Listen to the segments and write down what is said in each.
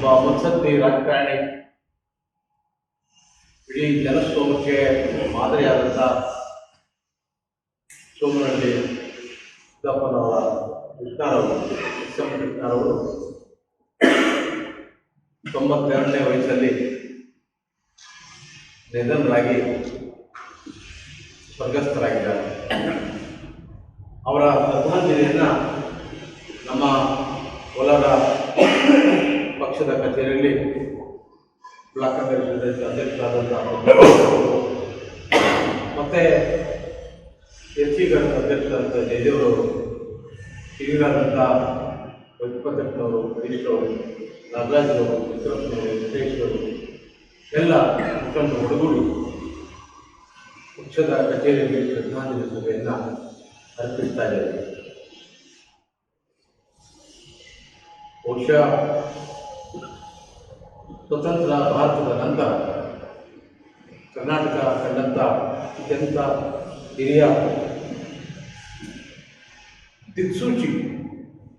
ಮುತ್ಸದ್ದಿ ರಾಜಕಾರಣಿ ಇಡೀ ಜನಸ್ತೋಮಕ್ಕೆ ಮಾದರಿಯಾದಂಥ ಸೋಮನಹಳ್ಳಿ ಸಿದ್ದಪ್ಪನವರ ಕೃಷ್ಣಾರವರು ಎಸ್ ಎಂ ಕೃಷ್ಣರವರು ತೊಂಬತ್ತೆರಡನೇ ವಯಸ್ಸಲ್ಲಿ ನಿಧನರಾಗಿ ಸ್ವರ್ಗಸ್ಥರಾಗಿದ್ದಾರೆ ಅವರ ಶ್ರದ್ಧಾಂಜಲಿಯನ್ನು ನಮ್ಮ ಕೋಲಾರ ಪಕ್ಷದ ಕಚೇರಿಯಲ್ಲಿ ಬ್ಲಾಕ್ ಕಾಂಗ್ರೆಸ್ ಅಧ್ಯಕ್ಷರಾದಂಥ ಮತ್ತು ಎಸ್ ಸಿ ಘಟಕ ಅಧ್ಯಕ್ಷರಾದಂಥ ಜಯದೇವರವರು ಹಿರಿಯರಾದಂಥ ಹರೀಶ್ ಅವರು ನಾಗರಾಜರವರು ವಿಕ್ರಮ್ನವರು ವೆಂಕಟೇಶ್ವರು ಎಲ್ಲ ಮುಖಂಡರು ಒಡಗೂಡಿ ಪಕ್ಷದ ಕಚೇರಿಯಲ್ಲಿ ಶ್ರದ್ಧಾಂಜಲಿ ಸಭೆಯನ್ನು ಅರ್ಪಿಸ್ತಾ ಇದ್ದಾರೆ. ಬಹುಶಃ ಸ್ವತಂತ್ರ ಭಾರತದ ನಂತರ ಕರ್ನಾಟಕ ಕಂಡಂಥ ಅತ್ಯಂತ ಹಿರಿಯ ದಿಕ್ಸೂಚಿ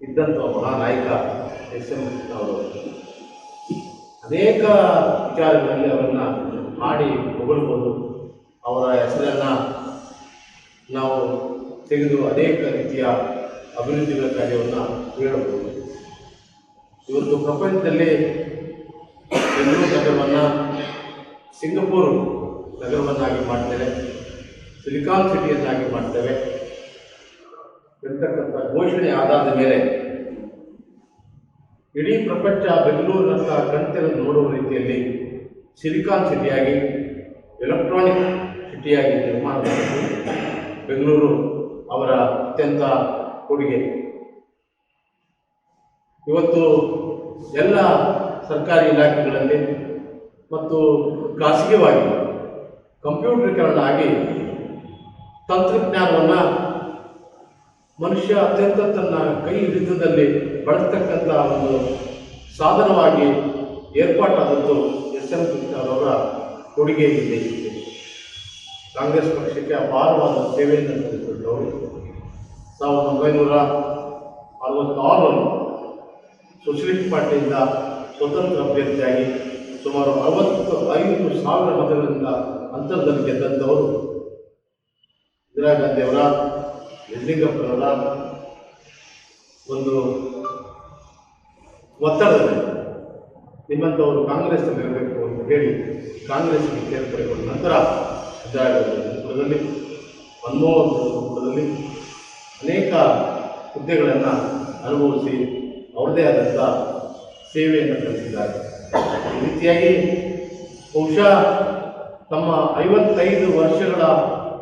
ಇದ್ದಂಥ ಮಹಾನಾಯಕ ಎಸ್ ಎಂ ಅವರು. ಅನೇಕ ವಿಚಾರಗಳಲ್ಲಿ ಅವರನ್ನು ಮಾಡಿ ಹೊಗಳ್ಬೋದು. ಅವರ ಹೆಸರನ್ನು ನಾವು ತೆಗೆದು ಅನೇಕ ರೀತಿಯ ಅಭಿವೃದ್ಧಿಗಳ ಕಾರ್ಯವನ್ನು ಹೇಳಬಹುದು ಇವತ್ತು ಪ್ರಪಂಚದಲ್ಲಿ ಬೆಂಗಳೂರು ನಗರವನ್ನು ಸಿಂಗಪೂರ್ ನಗರವನ್ನಾಗಿ ಮಾಡ್ತೇವೆ, ಸಿಲಿಕಾನ್ ಸಿಟಿಯನ್ನಾಗಿ ಮಾಡ್ತೇವೆ. ಎಂತಕ್ಕಂಥ ಘೋಷಣೆ ಆಧಾರದ ಮೇಲೆ ಇಡೀ ಪ್ರಪಂಚ ಬೆಂಗಳೂರಿನಂಥ ಕಣ್ತೆರೆದು ನೋಡುವ ರೀತಿಯಲ್ಲಿ ಸಿಲಿಕಾನ್ ಸಿಟಿಯಾಗಿ, ಎಲೆಕ್ಟ್ರಾನಿಕ್ ಸಿಟಿಯಾಗಿ ನಿರ್ಮಾಣ ಬೆಂಗಳೂರು ಅವರ ಅತ್ಯಂತ ಕೊಡುಗೆ. ಇವತ್ತು ಎಲ್ಲ ಸರ್ಕಾರಿ ಇಲಾಖೆಗಳಲ್ಲಿ ಮತ್ತು ಖಾಸಗಿವಾಗಿ ಕಂಪ್ಯೂಟರೀಕರಣ ಆಗಿ ತಂತ್ರಜ್ಞಾನವನ್ನು ಮನುಷ್ಯ ಅತ್ಯಂತ ತನ್ನ ಕೈ ಹಿಡಿತದಲ್ಲಿ ಬಳಸ್ತಕ್ಕಂಥ ಒಂದು ಸಾಧನವಾಗಿ ಏರ್ಪಾಟಾದದ್ದು ಎಸ್ ಎಂ ಕೃಷ್ಣರವರ ಕೊಡುಗೆ ಇದೆ ಕಾಂಗ್ರೆಸ್ ಪಕ್ಷಕ್ಕೆ ಅಪಾರವಾದ ಸೇವೆಯನ್ನು ಸಲ್ಲಿಸಿದ್ದವರು ಸಾವಿರದ ಒಂಬೈನೂರ ಅರವತ್ತಾರರಲ್ಲಿ ಸೋಷಲಿಸ್ಟ್ ಪಾರ್ಟಿಯಿಂದ ಸ್ವತಂತ್ರ ಅಭ್ಯರ್ಥಿಯಾಗಿ ಸುಮಾರು ಅರವತ್ತು ಐದು ಸಾವಿರ ಮತಗಳಿಂದ ಅಂತರದಲ್ಲಿ ಗೆದ್ದಂಥವರು ಇಂದಿರಾ ಗಾಂಧಿಯವರ, ಯಡಿಯೂರಪ್ಪನವರ ಒಂದು ಒತ್ತಡದಲ್ಲಿ ನಿಮ್ಮಂಥವರು ಕಾಂಗ್ರೆಸ್ನಲ್ಲಿ ಇರಬೇಕು ಅಂತ ಹೇಳಿ ಕಾಂಗ್ರೆಸ್ಗೆ ಸೇರ್ಪಡೆಗೊಂಡ ನಂತರ ಇಂದಿರಾ ಗಾಂಧಿ ನೇತೃತ್ವದಲ್ಲಿ, ಮನಮೋಹನ್ ಅನೇಕ ಹುದ್ದೆಗಳನ್ನು ಅನುಭವಿಸಿ ಅವರದೇ ಆದಂಥ ಸೇವೆಯನ್ನು ಸಲ್ಲಿಸಿದ್ದಾರೆ. ಈ ರೀತಿಯಾಗಿ ಬಹುಶಃ ತಮ್ಮ ಐವತ್ತೈದು ವರ್ಷಗಳ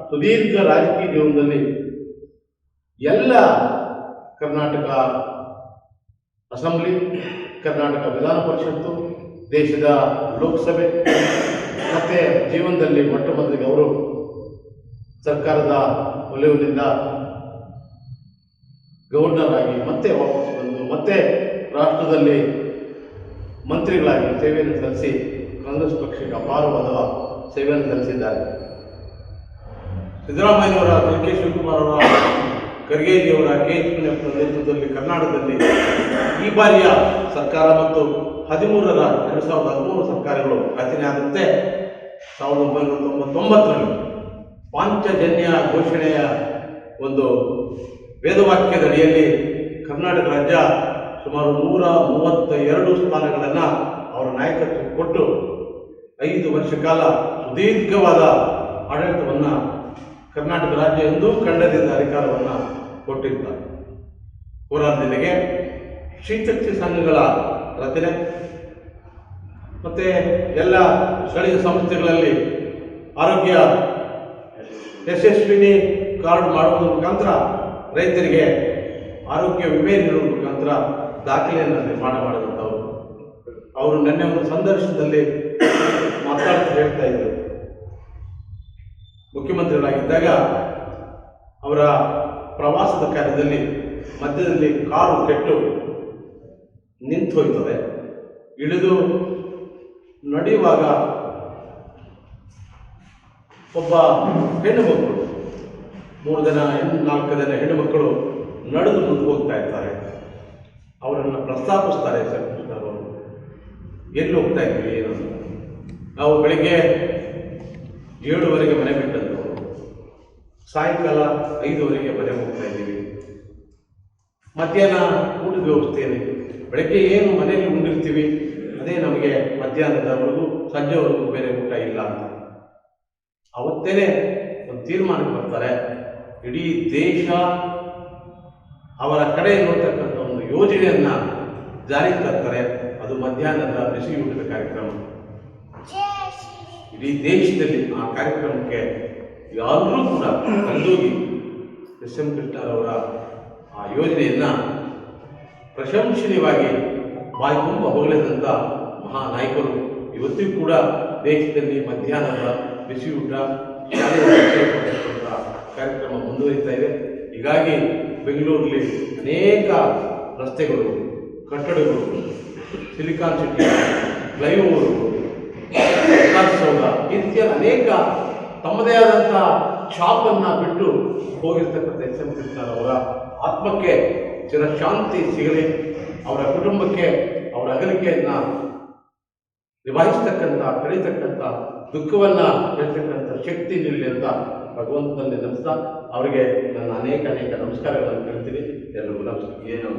ಸುದೀರ್ಘ ರಾಜಕೀಯ ಜೀವನದಲ್ಲಿ ಎಲ್ಲ ಕರ್ನಾಟಕ ಅಸೆಂಬ್ಲಿ, ಕರ್ನಾಟಕ ವಿಧಾನ ಪರಿಷತ್ತು, ದೇಶದ ಲೋಕಸಭೆ ಮತ್ತು ಜೀವನದಲ್ಲಿ ಮೊಟ್ಟ ಮೊದಲಿಗೆ ಅವರು ಸರ್ಕಾರದ ಒಲವಿನಿಂದ ಗವರ್ನರ್ ಆಗಿ ಮತ್ತೆ ವಾಪಸ್ ಬಂದು ಮತ್ತೆ ರಾಷ್ಟ್ರದಲ್ಲಿ ಮಂತ್ರಿಗಳಾಗಿ ಸೇವೆಯನ್ನು ಸಲ್ಲಿಸಿ ಕಾಂಗ್ರೆಸ್ ಪಕ್ಷಕ್ಕೆ ಅಪಾರವಾದ ಸೇವೆಯನ್ನು ಸಲ್ಲಿಸಿದ್ದಾರೆ. ಸಿದ್ದರಾಮಯ್ಯವರ ಡಿ ಶಿವಕುಮಾರ್ ಅವರ ಖರ್ಗೆಜಿಯವರ, ಕೆ. ಎಚ್. ನೇತೃತ್ವದಲ್ಲಿ ಕರ್ನಾಟಕದಲ್ಲಿ ಈ ಬಾರಿಯ ಸರ್ಕಾರ ಮತ್ತು ಹದಿಮೂರರ ಎರಡು ಸಾವಿರದ ಹದಿಮೂರು ಸರ್ಕಾರಗಳು ರಚನೆ ಸಾವಿರದ ಒಂಬೈನೂರ ತೊಂಬತ್ತೊಂಬತ್ತರಲ್ಲಿ ಪಾಂಚಜನ್ಯ ಘೋಷಣೆಯ ಒಂದು ವೇದವಾಕ್ಯದ ಅಡಿಯಲ್ಲಿ ಕರ್ನಾಟಕ ರಾಜ್ಯ ಸುಮಾರು ನೂರ ಮೂವತ್ತ ಎರಡು ಸ್ಥಾನಗಳನ್ನು ಅವರ ನಾಯಕತ್ವ ಕೊಟ್ಟು ಐದು ವರ್ಷ ಕಾಲ ಸುದೀರ್ಘವಾದ ಆಡಳಿತವನ್ನು ಕರ್ನಾಟಕ ರಾಜ್ಯ ಎಂದೂ ಕಂಡದಿಂದ ಅಧಿಕಾರವನ್ನು ಕೊಟ್ಟಿದ್ದಾರೆ. ಕೋಲಾರ ಜಿಲ್ಲೆಗೆ ಶ್ರೀಶಕ್ತಿ ಸಂಘಗಳ ರಚನೆ ಮತ್ತು ಎಲ್ಲ ಸ್ಥಳೀಯ ಸಂಸ್ಥೆಗಳಲ್ಲಿ ಆರೋಗ್ಯ ಯಶಸ್ವಿನಿ ಕಾರ್ಡ್ ಮಾಡುವುದರ ಮುಖಾಂತರ ರೈತರಿಗೆ ಆರೋಗ್ಯ ವಿಮೆ ನೀಡುವ ಮುಖಾಂತರ ದಾಖಲೆಯನ್ನು ನಿರ್ಮಾಣ ಮಾಡಿದಂಥವ್ರು ಅವರು. ನಿನ್ನೆ ಒಂದು ಸಂದರ್ಶನದಲ್ಲಿ ಮಾತಾಡ್ತಾ ಹೇಳ್ತಾ ಇದ್ದರು ಮುಖ್ಯಮಂತ್ರಿಗಳಾಗಿದ್ದಾಗ ಅವರ ಪ್ರವಾಸದ ಕಾರ್ಯದಲ್ಲಿ ಮಧ್ಯದಲ್ಲಿ ಕಾರು ಕೆಟ್ಟು ನಿಂತು ಹೋಯ್ತದೆ. ಇಳಿದು ನಡೆಯುವಾಗ ಒಬ್ಬ ಹೆಣ್ಣು ಮಕ್ಕಳು ಮೂರು ಜನ ಹೆಣ್ಣು ನಾಲ್ಕು ಜನ ಹೆಣ್ಣು ಮಕ್ಕಳು ನಡೆದು ಮುಂದೆ ಹೋಗ್ತಾ ಇರ್ತಾರೆ. ಅವರನ್ನು ಪ್ರಸ್ತಾಪಿಸ್ತಾರೆ ಸರ್. ಎಲ್ಲಿ ಹೋಗ್ತಾ ಇದ್ವಿ ಏನು. ನಾವು ಬೆಳಿಗ್ಗೆ ಏಳುವರೆಗೆ ಮನೆ ಬಿಟ್ಟದ್ದು. ಸಾಯಂಕಾಲ ಐದುವರೆಗೆ ಮನೆ ಹೋಗ್ತಾ ಇದ್ದೀವಿ. ಮಧ್ಯಾಹ್ನ ಊಟದ ವ್ಯವಸ್ಥೆ ಏನಿದೆ ಬೆಳಗ್ಗೆ ಏನು ಮನೆಯಲ್ಲಿ ಉಂಡಿರ್ತೀವಿ, ಅದೇ ನಮಗೆ ಮಧ್ಯಾಹ್ನದವರೆಗೂ, ಸಂಜೆವರೆಗೂ ಬೇರೆ ಊಟ ಇಲ್ಲ ಅಂತ. ಅವತ್ತೇನೆ ಒಂದು ತೀರ್ಮಾನಕ್ಕೆ ಬರ್ತಾರೆ. ಇಡೀ ದೇಶ ಅವರ ಕಡೆ ಇರತಕ್ಕಂಥ ಒಂದು ಯೋಜನೆಯನ್ನ ಜಾರಿಗೆ ತರ್ತಾರೆ. ಅದು ಮಧ್ಯಾಹ್ನದ ಬಿಸಿ ಊಟದ ಕಾರ್ಯಕ್ರಮ. ಇಡೀ ದೇಶದಲ್ಲಿ ಆ ಕಾರ್ಯಕ್ರಮಕ್ಕೆ ಯಾರೂ ಕೂಡ ಕರೆದೋಗಿ ಎಸ್ ಎಂ ಕೃಷ್ಣರವರ ಆ ಯೋಜನೆಯನ್ನ ಪ್ರಶಂಸನೀಯವಾಗಿ ಬಾಯಿ ತುಂಬ ಹೊಗಳಿದಂಥ ಮಹಾನಾಯಕರು ಇವತ್ತಿಗೂ ಕೂಡ ದೇಶದಲ್ಲಿ ಮಧ್ಯಾಹ್ನದ ಬಿಸಿ ಊಟ ಶಾಲೆಯಲ್ಲಿ ಕೊಡ್ತಕ್ಕಂಥ ಕಾರ್ಯಕ್ರಮ ಮುಂದುವರಿತಾ ಇದೆ. ಹೀಗಾಗಿ ಬೆಂಗಳೂರಲ್ಲಿ ಅನೇಕ ರಸ್ತೆಗಳು, ಕಟ್ಟಡಗಳು, ಸಿಲಿಕಾನ್ ಸಿಟಿ ಫ್ಲೈಓವರು ಸೌಧ ಈ ರೀತಿಯ ಅನೇಕ ತಮ್ಮದೇ ಆದಂಥ ಶಾಪನ್ನು ಬಿಟ್ಟು ಹೋಗಿರ್ತಕ್ಕಂಥ ಎಸ್ ಎಂ ಕೃಷ್ಣರವರ ಆತ್ಮಕ್ಕೆ ಚಿರಶಾಂತಿ ಸಿಗಲಿ, ಅವರ ಕುಟುಂಬಕ್ಕೆ, ಅವರ ಅಗಲಿಕೆಯನ್ನು ನಿಭಾಯಿಸ್ತಕ್ಕಂಥ, ಕಳೀತಕ್ಕಂಥ ದುಃಖವನ್ನು ಹೇಳ್ತಕ್ಕಂಥ ಶಕ್ತಿ ನೀಡಲಿ ಅಂತ ಭಗವಂತನಲ್ಲಿ ನೆನೆಸ್ತಾ ಅವರಿಗೆ ನನ್ನ ಅನೇಕ ಅನೇಕ ನಮಸ್ಕಾರಗಳನ್ನು ಹೇಳ್ತೀನಿ. ಎಲ್ಲರಿಗೂ ನಮಸ್ಕಾರ. ಏನು